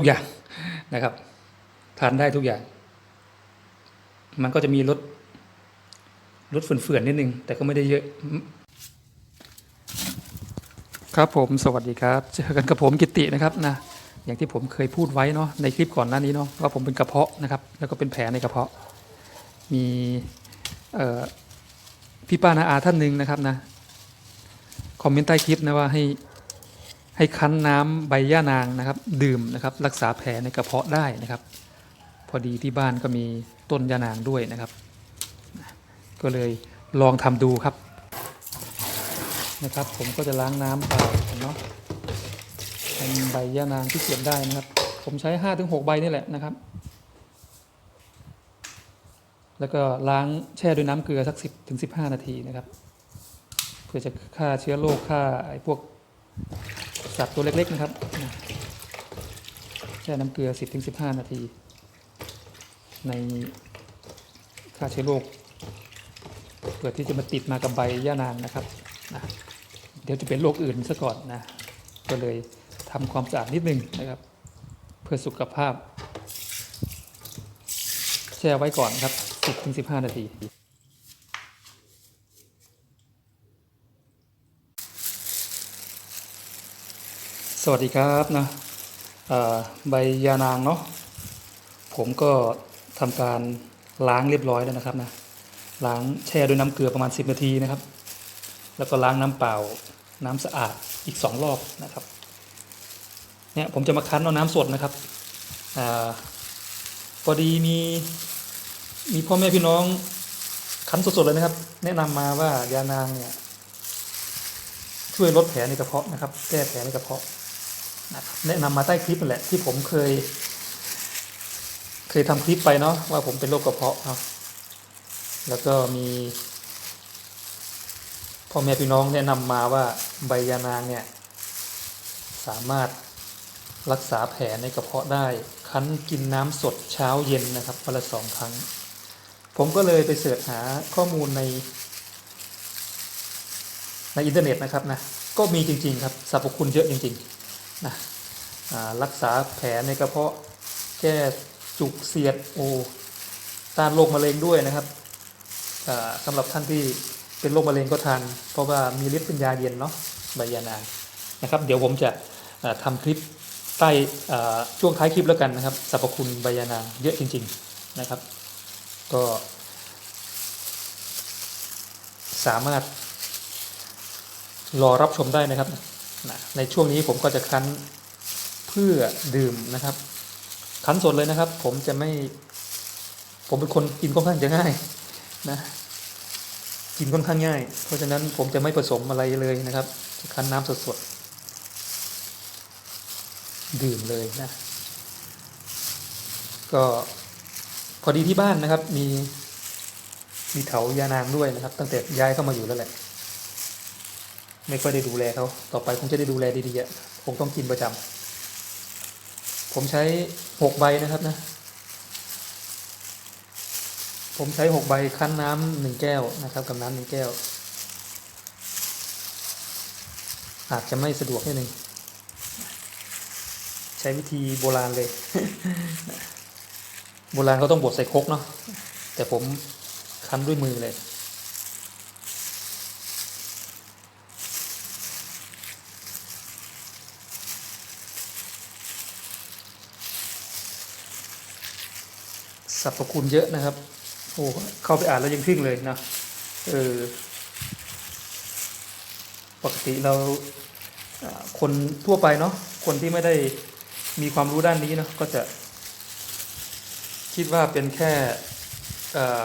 ทุกอย่างนะครับ ทานได้ทุกอย่าง มันก็จะมีรสรสเฟื่อนๆนิดนึง แต่ก็ไม่ได้เยอะครับผมสวัสดีครับเจอกันกับผมกิตินะครับนะอย่างที่ผมเคยพูดไว้เนาะในคลิปก่อนหน้านี้เนาะว่าผมเป็นกระเพาะนะครับ แล้วก็เป็นแผลในกระเพาะ มีพี่ป้านาอาท่านหนึ่งนะครับนะคอมเมนต์ใต้คลิปนะว่าให้ ให้คั้นน้ำใบย่านางนะครับ ดื่มนะครับ รักษาแผลในกระเพาะได้นะครับ พอดีที่บ้านก็มีต้นย่านางด้วยนะครับ ก็เลยลองทำดูครับนะครับ ผมก็จะล้างน้ำเปล่าเนาะเป็นใบย่านางที่เก็บได้นะครับ ผมใช้5-6ถึงหใบนี่แหละนะครับ แล้วก็ล้างแช่ด้วยน้ำเกลือสัก 10ถึง15 นาทีนะครับ เพื่อจะฆ่าเชื้อโรคฆ่าไอ้พวก สัตว์ตัวเล็กๆนะครับแช่น้ำเกลือ 10ถึง15 นาที ในฆ่าเชื้อโรคเพื่อที่จะมาติดมากับใบย่านางนะครับนะเดี๋ยวจะเป็นโรคอื่นซะก่อนนะก็เลยทำความสะอาดนิดนึงนะครับ เพื่อสุขภาพ แช่ไว้ก่อนครับ 10ถึง15 นาที วัสดีครับนะใบยานางเนาะผมก็ทำการล้างเรียบร้อยแล้วนะครับนะล้างแช่ด้วยน้ำเกลือประมาณ 10 นาทีนะครับ แล้วก็ล้างน้ำเปล่าน้ำสะอาดอีก 2 รอบนะครับเนี่ยผมจะมาคั้นเอาน้ำสดนะครับอพอดีมีมีพ่อแม่พี่น้องคั้นสดๆเลยนะครับ แนะนำมาว่ายานางเนี่ยช่วยลดแผลในกระเพาะนะครับ แก้แผลในกระเพาะ นะแนะนำมาใต้คลิปนั่นแหละที่ผมเคย เคยทำคลิปไปเนาะว่าผมเป็นโรคกระเพาะเนาะแล้วก็มีพ่อแม่พี่น้องแนะนำมาว่าใบยานางเนี่ย สามารถรักษาแผลในกระเพาะได้ คั้นกินน้ำสดเช้าเย็นนะครับวันละสองครั้ง ผมก็เลยไปเสิร์ชหาข้อมูลใน ในอินเทอร์เน็ตนะครับนะก็มีจริง ๆ ครับสรรพคุณเยอะจริง ๆ นะรักษาแผลในกระเพาะแก้จุกเสียดโอต้านโรคมะเร็งด้วยนะครับสำหรับท่านที่เป็นโรคมะเร็งก็ทานเพราะว่ามีฤทธิ์เป็นยาเย็นเนาะใบยานางนะครับ เดี๋ยวผมจะอ่าทำคลิปใต้ช่วงท้ายคลิปแล้วกันนะครับสรรพคุณใบยานางเยอะจริง ๆนะครับ ก็สามารถรอรับชมได้นะครับ นะในช่วงนี้ผมก็จะคั้นเพื่อดื่มนะครับ คั้นสดเลยนะครับ ผมจะไม่ ผมเป็นคนกินค่อนข้างจะง่ายนะ กินค่อนข้างง่าย เพราะฉะนั้นผมจะไม่ผสมอะไรเลยนะครับจะคั้นน้ำสดๆดื่มเลยนะ ก็พอดีที่บ้านนะครับ มีมีเถายานางด้วยนะครับ ตั้งแต่ย้ายเข้ามาอยู่แล้วแหละ ไม่ค่อยได้ดูแลเขาต่อไปคงจะได้ดูแลดีๆอะคงต้องกินประจำผมใช้หกใบนะครับนะ ผมใช้หกใบคั้นน้ำหนึ่งแก้วนะครับ กับน้ำหนึ่งแก้ว อาจจะไม่สะดวกนิดนึงใช้วิธีโบราณเลย โบราณเขาต้องบดใส่ครกเนาะแต่ผมคั้นด้วยมือเลย สรรพคุณเยอะนะครับ โอ้เข้าไปอ่านแล้วยังทึ่งเลยนะเออปกติเราคนทั่วไปเนาะคนที่ไม่ได้มีความรู้ด้านนี้เนาะก็จะ คิดว่าเป็นแค่เอ่อ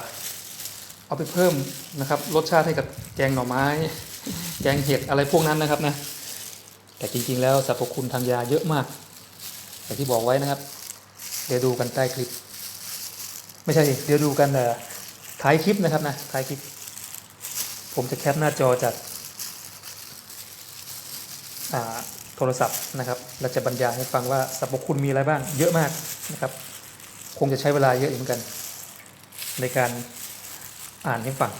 เอาไปเพิ่มนะครับ รสชาติให้กับแกงหน่อไม้ แกงเห็ดอะไรพวกนั้นนะครับนะแต่จริงๆแล้วสรรพคุณทางยาเยอะมากอย่างที่บอกไว้นะครับ เดี๋ยวดูกันใต้คลิป ไม่ใช่เดี๋ยวดูกันเอ่อท้ายคลิปนะครับนะท้ายคลิป ผมจะแคปหน้าจอจากโทรศัพท์นะครับเราจะบรรยายให้ฟังว่าสรรพคุณมีอะไรบ้างเยอะมากนะครับ คงจะใช้เวลาเยอะอยู่เหมือนกัน ในการอ่านให้ฟัง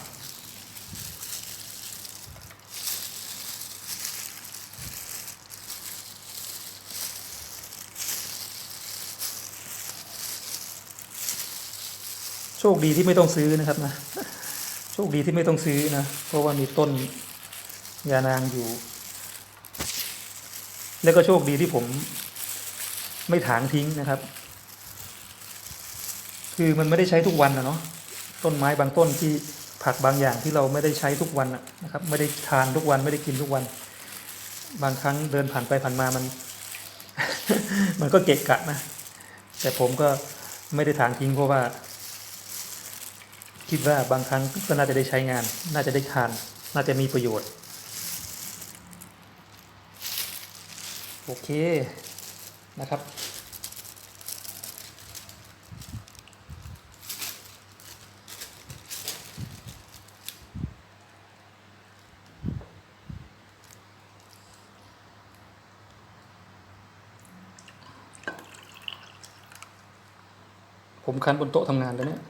คดีที่ไม่ต้องซื้อนะครับนะโชคดีที่ไม่ต้องซื้อนะ เพราะว่ามีต้นยานางอยู่ แล้วก็โชคดีที่ผมไม่ถางทิ้งนะครับ คือมันไม่ได้ใช้ทุกวันนะเนาะต้นไม้บางต้นที่ผักบางอย่างที่เราไม่ได้ใช้ทุกวันนะนะครับ ไม่ได้ทานทุกวันไม่ได้กินทุกวัน บางครั้งเดินผ่านไปผ่านมามัน มันก็เกะกะนะ แต่ผมก็ไม่ได้ถางทิ้งเพราะว่า คิดว่าบางครั้งก็น่าจะได้ใช้งาน น่าจะได้ทาน น่าจะมีประโยชน์ โอเคนะครับ ผมคันบนโต๊ะทำงานแล้วเนี่ย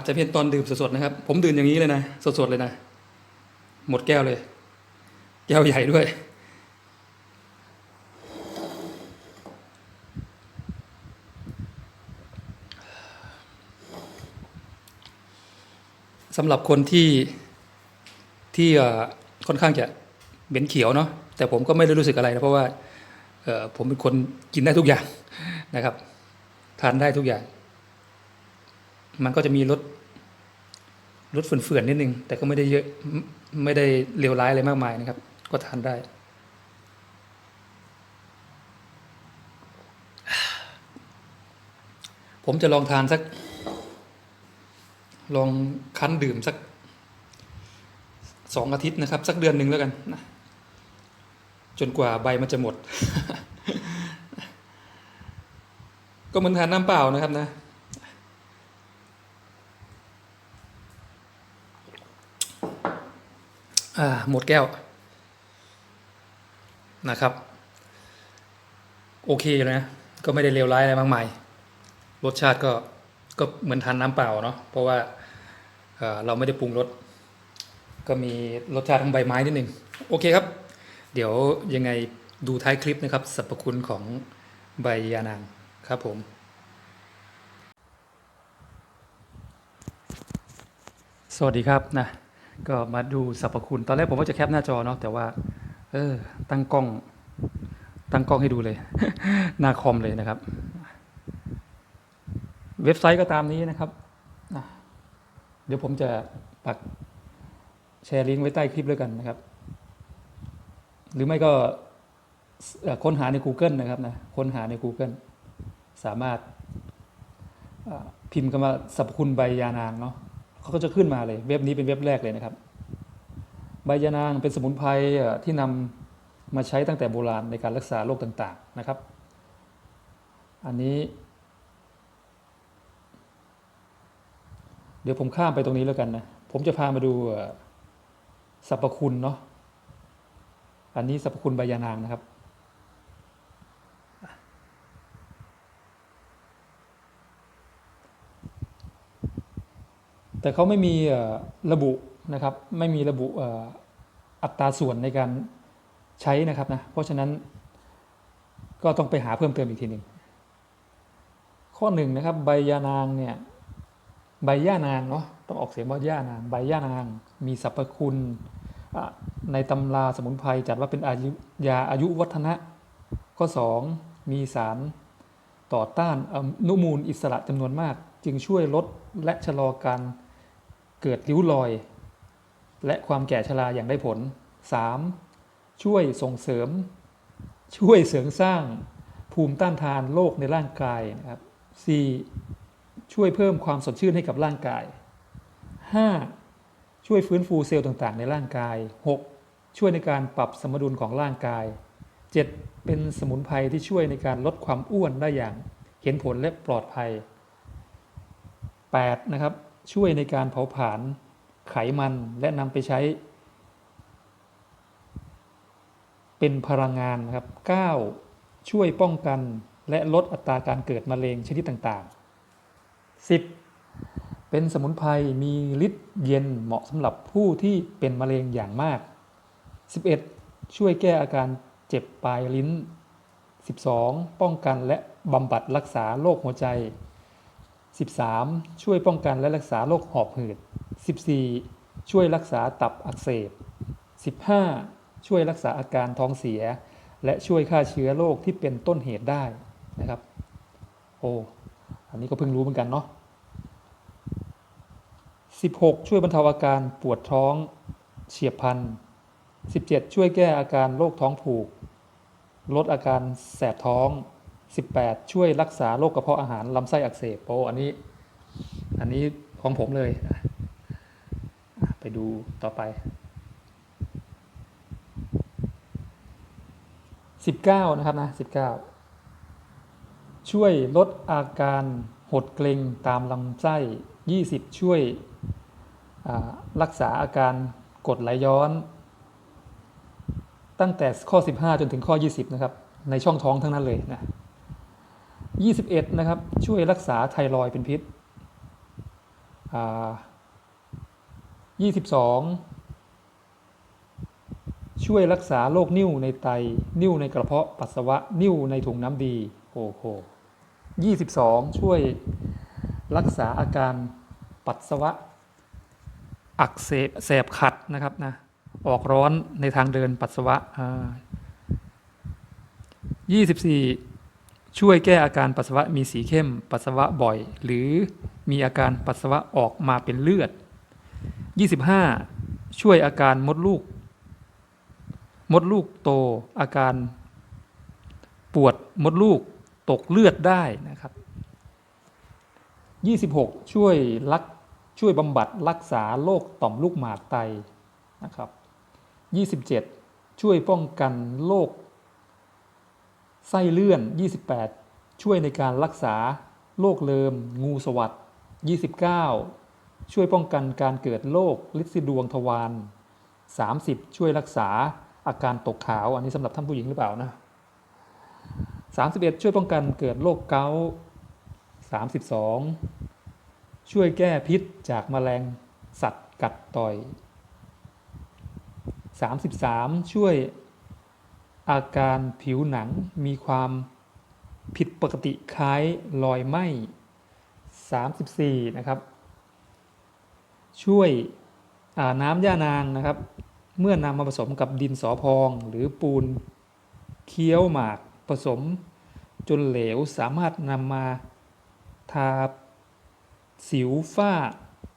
อาจจะเป็นตอนดื่มสดๆนะครับ ผมดื่มอย่างนี้เลยนะ สดๆเลยนะ หมดแก้วเลย แก้วใหญ่ด้วย สำหรับคนที่ที่ค่อนข้างจะเบ็นเขียวเนาะแต่ผมก็ไม่ได้รู้สึกอะไรนะเพราะว่าผมเป็นคนกินได้ทุกอย่างนะครับ ทานได้ทุกอย่าง มันก็จะมีรสรสเฟื่อนๆนิดนึง แต่ก็ไม่ได้เยอะไม่ไม่ได้เลวร้ายอะไรมากมายนะครับ ก็ทานได้ ผมจะลองทานสัก ลองคั้นดื่มสักสองอาทิตย์นะครับ สักเดือนหนึ่งแล้วกันนะจนกว่าใบมันจะหมด ก็เหมือนทานน้ำเปล่านะครับนะ อ่า หมดแก้วนะครับ โอเคเลยนะ ก็ไม่ได้เลวร้ายอะไรมากมาย รสชาติก็ก็เหมือนทานน้ำเปล่าเนาะเพราะว่าเราไม่ได้ปรุงรสก็มีรสชาติของใบไม้นิดหนึ่งโอเคครับ เดี๋ยวยังไงดูท้ายคลิปนะครับสรรพคุณของใบยานางครับผมสวัสดีครับนะ ก็มาดูสรรพคุณ ตอนแรกผมว่าจะแคปหน้าจอเนาะแต่ว่า เออ ตั้งกล้อง ตั้งกล้องให้ดูเลย หน้าคอมเลยนะครับ เว็บไซต์ก็ตามนี้นะครับ เดี๋ยวผมจะปักแชร์ลิงก์ไว้ใต้คลิปแล้วกันนะครับ หรือไม่ก็ค้นหาใน Google นะครับนะค้นหาใน Google สามารถพิมพ์คำว่าสรรพคุณใบยานางเนาะ เขาก็จะขึ้นมาเลย เว็บนี้เป็นเว็บแรกเลยนะครับ ใบยานางเป็นสมุนไพรที่นำมาใช้ตั้งแต่โบราณในการรักษาโรคต่างๆนะครับ อันนี้ เดี๋ยวผมข้ามไปตรงนี้แล้วกันนะ ผมจะพามาดูสรรพคุณเนาะ อันนี้สรรพคุณใบยานางนะครับ แต่เขาไม่มีระบุนะครับ ไม่มีระบุอัตราส่วนในการใช้นะครับนะ เพราะฉะนั้นก็ต้องไปหาเพิ่มเติมอีกทีหนึ่งข้อหนึ่งนะครับ ใบยานางเนี่ยใบย่านางเนาะต้องออกเสียงว่าย่านาง ใบย่านางมีสรรพคุณในตำราสมุนไพรจัดว่าเป็นอายุยาอายุวัฒนะ ข้อ 2 มีสารต่อต้านอนุมูลอิสระจำนวนมาก จึงช่วยลดและชะลอการ เกิดริ้วรอย และความแก่ชราอย่างได้ผล 3. ช่วยส่งเสริม ช่วยเสริมสร้างภูมิต้านทานโรคในร่างกายนะครับ 4. ช่วยเพิ่มความสดชื่นให้กับร่างกาย 5. ช่วยฟื้นฟูเซลล์ต่างๆ ในร่างกาย 6. ช่วยในการปรับสมดุลของร่างกาย 7. เป็นสมุนไพรที่ช่วยในการลดความอ้วนได้อย่าง เห็นผลและปลอดภัย 8. นะครับ ช่วยในการเผาผลาญไขมันและนำไปใช้ เป็นพลังงานครับ 9. ช่วยป้องกันและลดอัตราการเกิดมะเร็งชนิดต่างๆ 10. เป็นสมุนไพรมีฤทธิ์เย็นเหมาะสำหรับผู้ที่เป็นมะเร็งอย่างมาก 11. ช่วยแก้อาการเจ็บปลายลิ้น 12. ป้องกันและบำบัดรักษาโรคหัวใจ 13. ช่วยป้องกันและรักษาโรคหอบหืด 14. ช่วยรักษาตับอักเสบ 15. ช่วยรักษาอาการท้องเสีย และช่วยฆ่าเชื้อโรคที่เป็นต้นเหตุได้นะครับโอ้อันนี้ก็เพิ่งรู้เหมือนกันเนาะ16 ช่วยบรรเทาอาการปวดท้องเฉียบพลัน 17 ช่วยแก้อาการโรคท้องผูก ลดอาการแสบท้อง 18 ช่วยรักษาโรคกระเพาะอาหารลำไส้อักเสบโอ้อันนี้ อันนี้ของผมเลยอะไปดูต่อไป 19 นะครับนะ 19 ช่วยลดอาการหดเกร็งตามลำไส้ 20 ช่วยรักษาอาการกดไหลย้อน ตั้งแต่ข้อ 15 จนถึงข้อ 20 นะครับ ในช่องท้องทั้งนั้นเลยนะ 21 นะครับ ช่วยรักษาไทรอยด์เป็นพิษอ่า22 ช่วยรักษาโรคนิ่วในไต นิ่วในกระเพาะปัสสาวะ นิ่วในถุงน้ำดี โอ้โห22 ช่วยรักษาอาการปัสสาวะ อักเสบแสบขัดนะครับนะ ออกร้อนในทางเดินปัสสาวะอ่า24 ช่วยแก้อาการปัสสาวะมีสีเข้ม ปัสสาวะบ่อย หรือมีอาการปัสสาวะออกมาเป็นเลือด 25 ช่วยอาการมดลูก มดลูกโต อาการปวดมดลูกตกเลือดได้นะครับ 26 ช่วยรักช่วยบำบัดรักษาโรคต่อมลูกหมากไตนะครับ 27 ช่วยป้องกันโรค ไส้เลื่อน 28 ช่วยในการรักษาโรคเลิม งูสวัสด29 ช่วยป้องกันการเกิดโรคลิซิดวงทวาร30 ช่วยรักษาอาการตกขาว อันนี้สำหรับท่านผู้หญิงหรือเปล่านะ31 ช่วยป้องกันเกิดโรคเกาต์32 ช่วยแก้พิษจากแมลงสัตว์กัดต่อย 33 ช่วย อาการผิวหนังมีความผิดปกติคล้ายรอยไหม้ 34 นะครับ ช่วยน้ำย่านางนะครับ เมื่อนำมาผสมกับดินสอพองหรือปูนเคี้ยวหมากผสมจนเหลวสามารถนำมาทาสิวฝ้า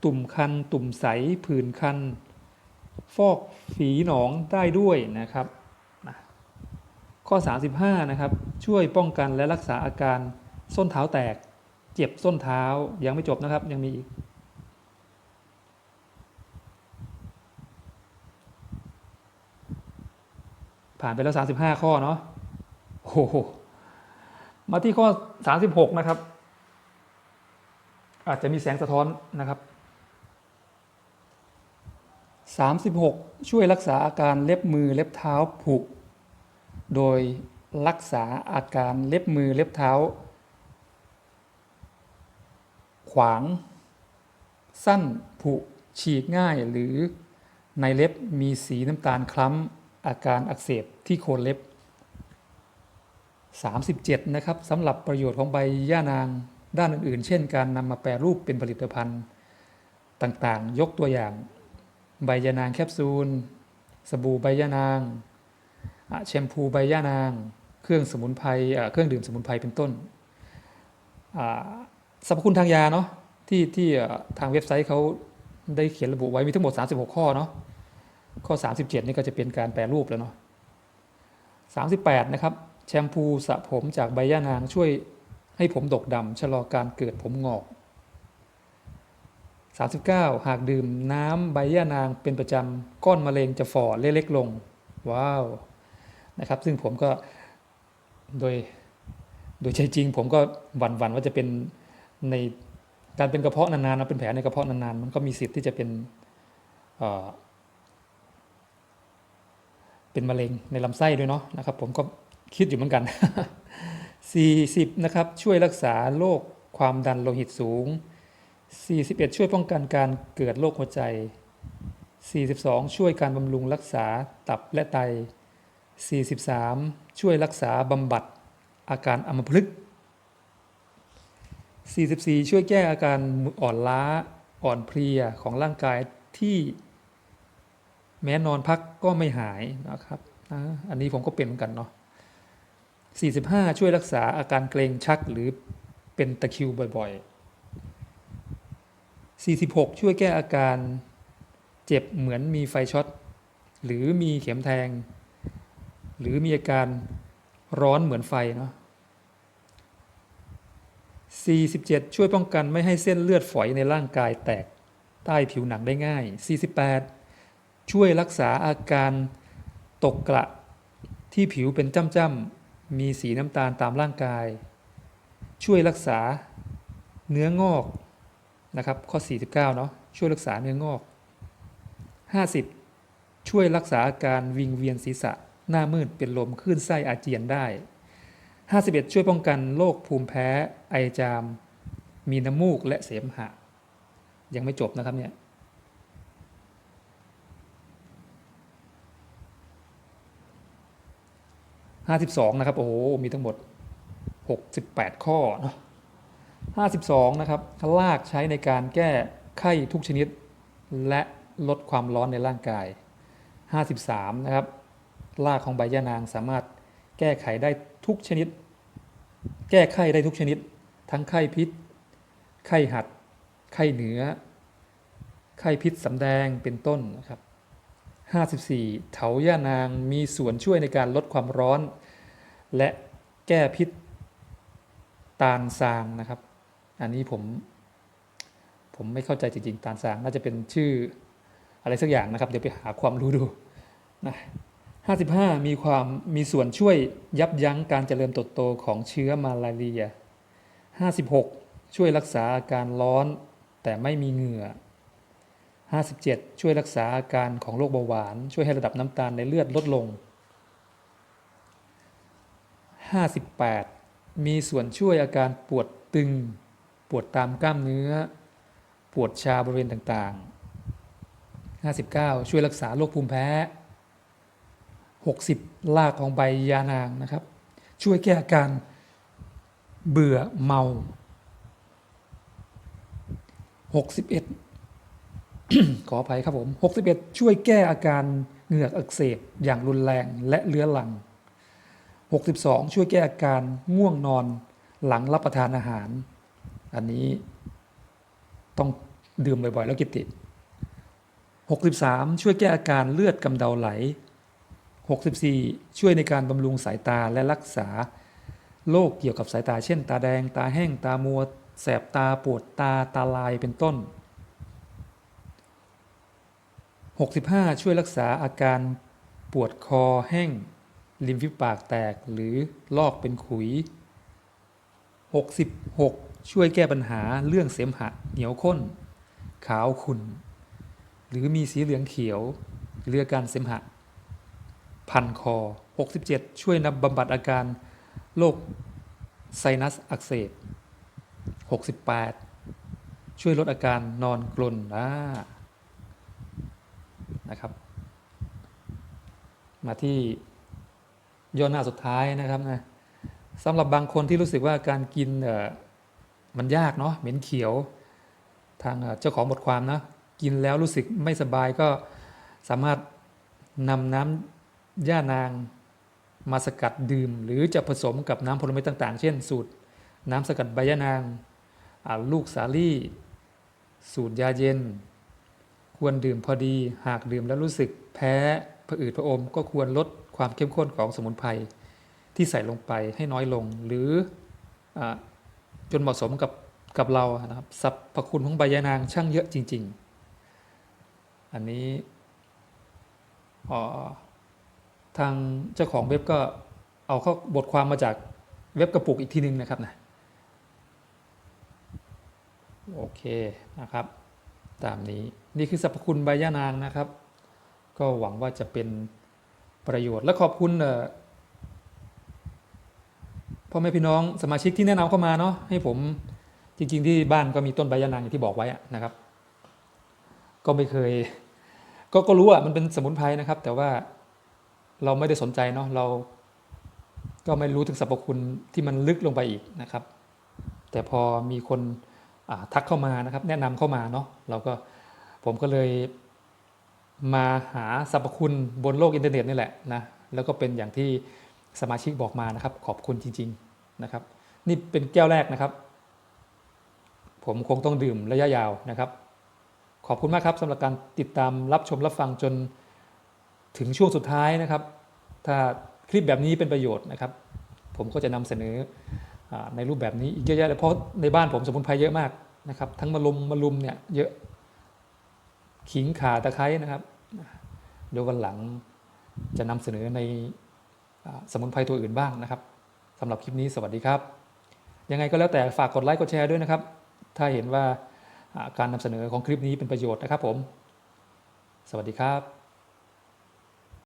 ตุ่มคัน ตุ่มใส ผื่นคัน ฟอกฝีหนองได้ด้วยนะครับ ข้อ 35 นะครับ ช่วยป้องกันและรักษาอาการส้นเท้าแตก เจ็บส้นเท้ายังไม่จบนะครับยังมีอีก ผ่านไปแล้ว 35 ข้อเนาะโอ้โหมาที่ข้อ 36 นะครับ อาจจะมีแสงสะท้อนนะครับ 36 ช่วยรักษาอาการเล็บมือเล็บเท้าผุ โดยรักษาอาการเล็บมือเล็บเท้า ขวาง สั้นผุฉีกง่ายหรือในเล็บมีสีน้ำตาลคล้ำอาการอักเสบที่โคนเล็บ 37 นะครับสำหรับประโยชน์ของใบย่านางด้านอื่นๆ เช่นการนำมาแปรรูปเป็นผลิตภัณฑ์ต่างๆ ยกตัวอย่าง ใบยานางแคปซูล สบู่ใบยานาง แชมพูใบย่านาง เครื่องสมุนไพรเครื่องดื่มสมุนไพรเป็นต้นสรรพคุณทางยาเนาะที่ที่ทางเว็บไซต์เขาได้เขียนระบุไว้มีทั้งหมด 36 ข้อเนาะข้อ 37 นี่ก็จะเป็นการแปรรูปแล้วเนาะ38 นะครับ แชมพูสระผมจากใบย่านางช่วยให้ผมดกดำชะลอการเกิดผมงอก 39 หากดื่มน้ำใบย่านางเป็นประจำก้อนมะเร็งจะฝ่อเล็กๆลง ว้าว นะครับ ซึ่งผมก็โดยโดยใจจริง ผมก็หวั่นหวั่นว่าจะเป็นในการเป็นกระเพาะนานๆนะเป็นแผลในกระเพาะนานๆ มันก็มีสิทธิ์ที่จะเป็นเอ่อเป็นมะเร็งในลำไส้ด้วยเนาะนะครับ ผมก็คิดอยู่เหมือนกัน 40 นะครับ ช่วยรักษาโรคความดันโลหิตสูง 41 ช่วยป้องกันการเกิดโรคหัวใจ 42 ช่วยการบำรุงรักษาตับและไต 43 ช่วยรักษาบำบัดอาการอัมพฤกษ์ 44 ช่วยแก้อาการอ่อนล้าอ่อนเพลียของร่างกายที่แม้นอนพักก็ไม่หายนะครับ อันนี้ผมก็เป็นเหมือนกันเนาะ 45 ช่วยรักษาอาการเกรงชักหรือเป็นตะคิวบ่อยๆ 46 ช่วยแก้อาการเจ็บเหมือนมีไฟช็อต หรือมีเข็มแทง หรือมีอาการร้อนเหมือนไฟเนาะ47 ช่วยป้องกันไม่ให้เส้นเลือดฝอยในร่างกายแตกใต้ผิวหนังได้ง่าย 48 ช่วยรักษาอาการตกกระที่ผิวเป็นจ้ำๆมีสีน้ำตาลตามร่างกาย ช่วยรักษาเนื้องอกนะครับ ข้อ 49 เนาะช่วยรักษาเนื้องอก 50 ช่วยรักษาอาการวิงเวียนศีรษะ หน้ามืดเป็นลมคลื่นไส้อาเจียนได้ 51 ช่วยป้องกันโรคภูมิแพ้ ไอจาม มีน้ำมูกและเสมหะ ยังไม่จบนะครับเนี่ย52นะครับ โอ้โห มีทั้งหมด68ข้อเนอะ52นะครับลากใช้ในการแก้ไข้ทุกชนิด และลดความร้อนในร่างกาย53นะครับ รากของใบยะนางสามารถแก้ไขได้ทุกชนิด แก้ไข้ได้ทุกชนิด ทั้งไข้พิษ ไข้หัด ไข้เหนือ ไข้พิษสำแดงเป็นต้นนะครับ54 เถาย่านางมีส่วนช่วยในการลดความร้อน และแก้พิษตาลซางนะครับ อันนี้ผม ผมไม่เข้าใจจริงๆ ตาลซางน่าจะเป็นชื่ออะไรสักอย่างนะครับ เดี๋ยวไปหาความรู้ดูนะ 55 มีความมีส่วนช่วยยับยั้งการเจริญเติบโตของเชื้อมาลาเรีย 56 ช่วยรักษาอาการร้อนแต่ไม่มีเหงื่อ 57 ช่วยรักษาอาการของโรคเบาหวาน ช่วยให้ระดับน้ำตาลในเลือดลดลง 58 มีส่วนช่วยอาการปวดตึง ปวดตามกล้ามเนื้อ ปวดชาบริเวณต่างๆ 59 ช่วยรักษาโรคภูมิแพ้ 60รากของใบยานางนะครับ ช่วยแก้อาการเบื่อเมา 61 ขออภัยครับผม 61 ช่วยแก้อาการเหงือกอักเสบอย่างรุนแรงและเลื้อรัง 62 ช่วยแก้อาการง่วงนอนหลังรับประทานอาหาร อันนี้ต้องดื่มบ่อยๆ แล้วกิติ 63 ช่วยแก้อาการเลือดกำเดาไหล 64 ช่วยในการบำรุงสายตาและรักษาโรคเกี่ยวกับสายตา เช่น ตาแดง ตาแห้ง ตามัว แสบตาปวดตาตาลายเป็นต้น 65 ช่วยรักษาอาการปวดคอแห้ง ริมฝีปากแตกหรือลอกเป็นขุย 66 ช่วยแก้ปัญหาเรื่องเสมหะเหนียวข้น ขาวขุ่น หรือมีสีเหลืองเขียวหรือการเสมหะ พันคอ 67 ช่วยนำบบำบัดอาการโรคไซนัสอักเสบ 68 ช่วยลดอาการนอนกลนอ่านะครับ มาที่ย่อหน้าสุดท้ายนะครับนะสำหรับบางคนที่รู้สึกว่าการกินมันยากเนาะเหม็นเขียว ทางเจ้าของบทความนะ กินแล้วรู้สึกไม่สบายก็สามารถนำน้ำ ย่านางมาสกัดดื่ม หรือจะผสมกับน้ำผลไม้ต่างๆ เช่น สูตร น้ำสกัดใบยะนาง ลูกสาลี่ สูตรยาเย็น ควรดื่มพอดีหากดื่มแล้วรู้สึกแพ้ผะอืดผะอมก็ควรลดความเข้มข้นของสมุนไพรที่ใส่ลงไปให้น้อยลง หรืออจนเหมาะสมกับกับเรานะครับสรรพคุณของใบยะนางช่างเยอะจริง ๆ อันนี้อ่า ทางเจ้าของเว็บก็เอาข้าบทความมาจากเว็บกระปุกอีกทีนึงนะครับนะโอเคนะครับ ตามนี้นี่คือสรรพคุณใบย่านางนะครับ ก็หวังว่าจะเป็นประโยชน์และขอบคุณพ่อแม่พี่น้องสมาชิกที่แนะนำเข้ามาเนาะให้ผมจริงๆที่บ้านก็มีต้นใบยะนางอย่างที่บอกไว้นะครับ ก็ไม่เคย ก็ก็รู้อะมันเป็นสมุนไพรนะครับ แต่ว่า เราไม่ได้สนใจเนาะเราก็ไม่รู้ถึงสรรพคุณที่มันลึกลงไปอีกนะครับ แต่พอมีคนทักเข้ามานะครับ แนะนำเข้ามาเนาะเราก็ผมก็เลยมาหาสรรพคุณบนโลกอินเทอร์เน็ตนี่แหละนะแล้วก็เป็นอย่างที่สมาชิกบอกมานะครับ ขอบคุณจริง ๆนะครับ นี่เป็นแก้วแรกนะครับ ผมคงต้องดื่มระยะยาวนะครับ ขอบคุณมากครับสำหรับการติดตามรับชมรับฟังจน ถึงช่วงสุดท้ายนะครับ ถ้าคลิปแบบนี้เป็นประโยชน์นะครับ ผมก็จะนำเสนออในรูปแบบนี้อีกเยอะแยะเลยเพราะในบ้านผมสมุนไพรเยอะมากนะครับ ทั้งมะลุมมะลุมเนี่ยเยอะขิงข่าตะไคร้นะครับเดี๋ยววันหลังจะนำเสนอในอสมุนไพรตัวอื่นบ้างนะครับสำหรับคลิปนี้สวัสดีครับ ยังไงก็แล้วแต่ฝากกดไลค์กดแชร์ด้วยนะครับ ถ้าเห็นว่าอ่าการนำเสนอของคลิปนี้เป็นประโยชน์นะครับผม สวัสดีครับ